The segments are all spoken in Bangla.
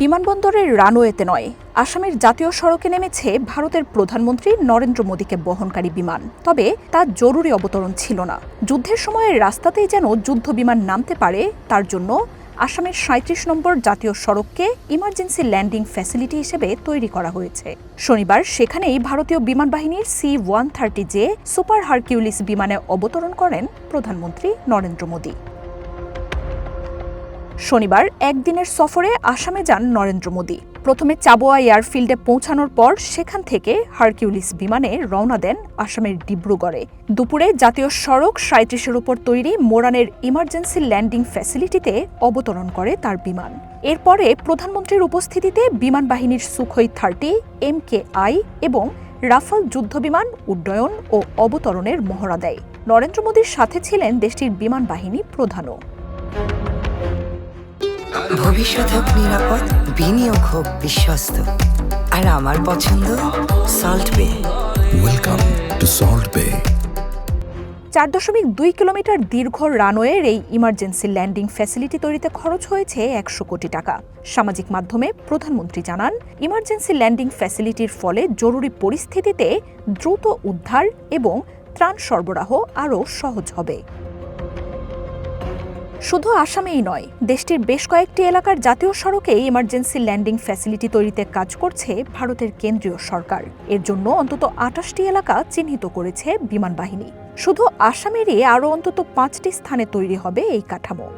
বিমানবন্দরের রানওয়েতে নয়, আসামের জাতীয় সড়কে নেমেছে ভারতের প্রধানমন্ত্রী নরেন্দ্র মোদীকে বহনকারী বিমান। তবে তা জরুরি অবতরণ ছিল না। যুদ্ধের সময় রাস্তাতেই যেন যুদ্ধ বিমান নামতে পারে, তার জন্য আসামের সাঁত্রিশ নম্বর জাতীয় সড়ককে ইমার্জেন্সি ল্যান্ডিং ফ্যাসিলিটি হিসেবে তৈরি করা হয়েছে। শনিবার সেখানেই ভারতীয় বিমান বাহিনীর C one thirty J super Hercules বিমানে অবতরণ করেন প্রধানমন্ত্রী নরেন্দ্র মোদী। শনিবার একদিনের সফরে আসামে যান নরেন্দ্র মোদী। প্রথমে চাবোয়া এয়ারফিল্ডে পৌঁছানোর পর সেখান থেকে হারকিউলিস বিমানে রওনা দেন আসামের ডিব্রুগড়ে। দুপুরে জাতীয় সড়ক সাঁত্রিশের উপর তৈরি মোরানের ইমার্জেন্সি ল্যান্ডিং ফ্যাসিলিটিতে অবতরণ করে তার বিমান। এরপরে প্রধানমন্ত্রীর উপস্থিতিতে বিমান বাহিনীর Sukhoi thirty, M K I এবং রাফাল যুদ্ধবিমান উড্ডয়ন ও অবতরণের মহড়া দেয়। নরেন্দ্র মোদীর সাথে ছিলেন দেশটির বিমান বাহিনী প্রধানও। ভবিষ্যৎ হোক নিরাপদ বিনিয়োগ হোক বিশ্বস্ত। আর আমার পছন্দ সল্ট বে Welcome to Salt Bay. চার দশমিক দুই কিলোমিটার দীর্ঘ রানওয়ের এই ইমার্জেন্সি ল্যান্ডিং ফ্যাসিলিটি তৈরিতে খরচ হয়েছে একশো কোটি টাকা। সামাজিক মাধ্যমে প্রধানমন্ত্রী জানান ইমার্জেন্সি ল্যান্ডিং ফ্যাসিলিটির ফলে জরুরি পরিস্থিতিতে দ্রুত উদ্ধার এবং ত্রাণ সরবরাহ আরও সহজ হবে। শুধু আসামেই নয়, দেশটির বেশ কয়েকটি এলাকার জাতীয় সড়কে ইমার্জেন্সি ল্যান্ডিং ফ্যাসিলিটি তৈরিতে কাজ করছে ভারতের কেন্দ্রীয় সরকার। এর জন্য অন্তত আটাশটি এলাকা চিহ্নিত করেছে বিমান বাহিনী। শুধু আসামেরই আরও অন্তত পাঁচটি স্থানে তৈরি হবে এই কাঠামো।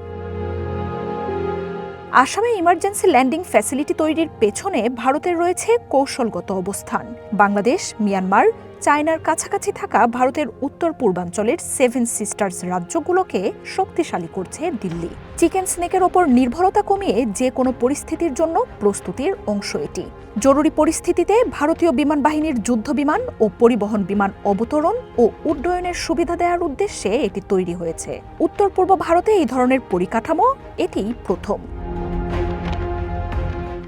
আসামে ইমার্জেন্সি ল্যান্ডিং ফ্যাসিলিটি তৈরির পেছনে ভারতের রয়েছে কৌশলগত অবস্থান। বাংলাদেশ মিয়ানমার চায়নার কাছাকাছি থাকা ভারতের উত্তর পূর্বাঞ্চলের সেভেন সিস্টার্স রাজ্যগুলোকে শক্তিশালী করছে দিল্লি। চিকেন স্নেকের ওপর নির্ভরতা কমিয়ে যে কোনো পরিস্থিতির জন্য প্রস্তুতির অংশ এটি। জরুরি পরিস্থিতিতে ভারতীয় বিমান বাহিনীর যুদ্ধ বিমান ও পরিবহন বিমান অবতরণ ও উড্ডয়নের সুবিধা দেওয়ার উদ্দেশ্যে এটি তৈরি হয়েছে। উত্তর পূর্ব ভারতে এই ধরনের পরিকাঠামো এটি প্রথম।